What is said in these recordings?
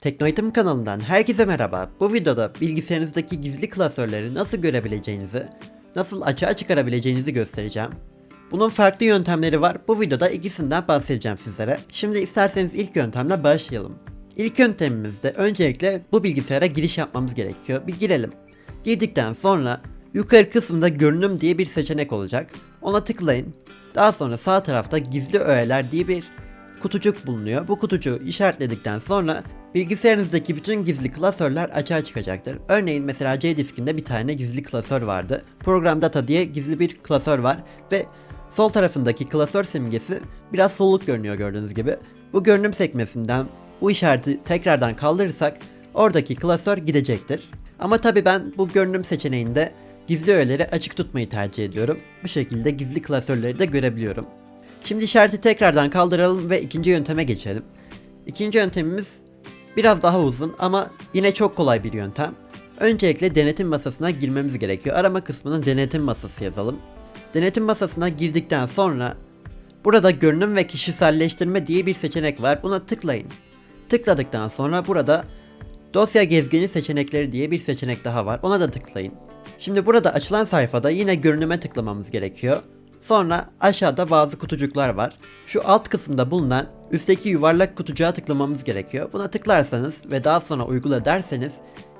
Teknoeğitim kanalından herkese merhaba. Bu videoda bilgisayarınızdaki gizli klasörleri nasıl görebileceğinizi, nasıl açığa çıkarabileceğinizi göstereceğim. Bunun farklı yöntemleri var. Bu videoda ikisinden bahsedeceğim sizlere. Şimdi isterseniz ilk yöntemle başlayalım. İlk yöntemimizde öncelikle bu bilgisayara giriş yapmamız gerekiyor. Bir girelim. Girdikten sonra yukarı kısımda görünüm diye bir seçenek olacak. Ona tıklayın. Daha sonra sağ tarafta gizli öğeler diye bir kutucuk bulunuyor. Bu kutucuğu işaretledikten sonra bilgisayarınızdaki bütün gizli klasörler açığa çıkacaktır. Örneğin mesela C diskinde bir tane gizli klasör vardı. Program Data diye gizli bir klasör var ve sol tarafındaki klasör simgesi biraz soluk görünüyor gördüğünüz gibi. Bu görünüm sekmesinden bu işareti tekrardan kaldırırsak oradaki klasör gidecektir. Ama tabi ben bu görünüm seçeneğinde gizli öğeleri açık tutmayı tercih ediyorum. Bu şekilde gizli klasörleri de görebiliyorum. Şimdi işareti tekrardan kaldıralım ve ikinci yönteme geçelim. İkinci yöntemimiz biraz daha uzun ama yine çok kolay bir yöntem. Öncelikle denetim masasına girmemiz gerekiyor. Arama kısmına denetim masası yazalım. Denetim masasına girdikten sonra burada görünüm ve kişiselleştirme diye bir seçenek var. Buna tıklayın. Tıkladıktan sonra burada dosya gezgini seçenekleri diye bir seçenek daha var. Ona da tıklayın. Şimdi burada açılan sayfada yine görünüme tıklamamız gerekiyor. Sonra aşağıda bazı kutucuklar var. Şu alt kısımda bulunan üstteki yuvarlak kutucuğa tıklamamız gerekiyor. Buna tıklarsanız ve daha sonra uygula derseniz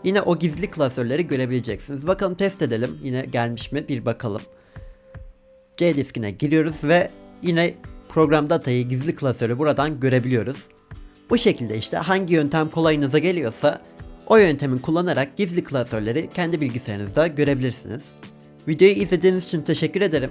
yine o gizli klasörleri görebileceksiniz. Bakalım test edelim. Yine gelmiş mi bir bakalım. C diskine giriyoruz ve yine program datayı gizli klasörü buradan görebiliyoruz. Bu şekilde işte hangi yöntem kolayınıza geliyorsa o yöntemi kullanarak gizli klasörleri kendi bilgisayarınızda görebilirsiniz. Videoyu izlediğiniz için teşekkür ederim.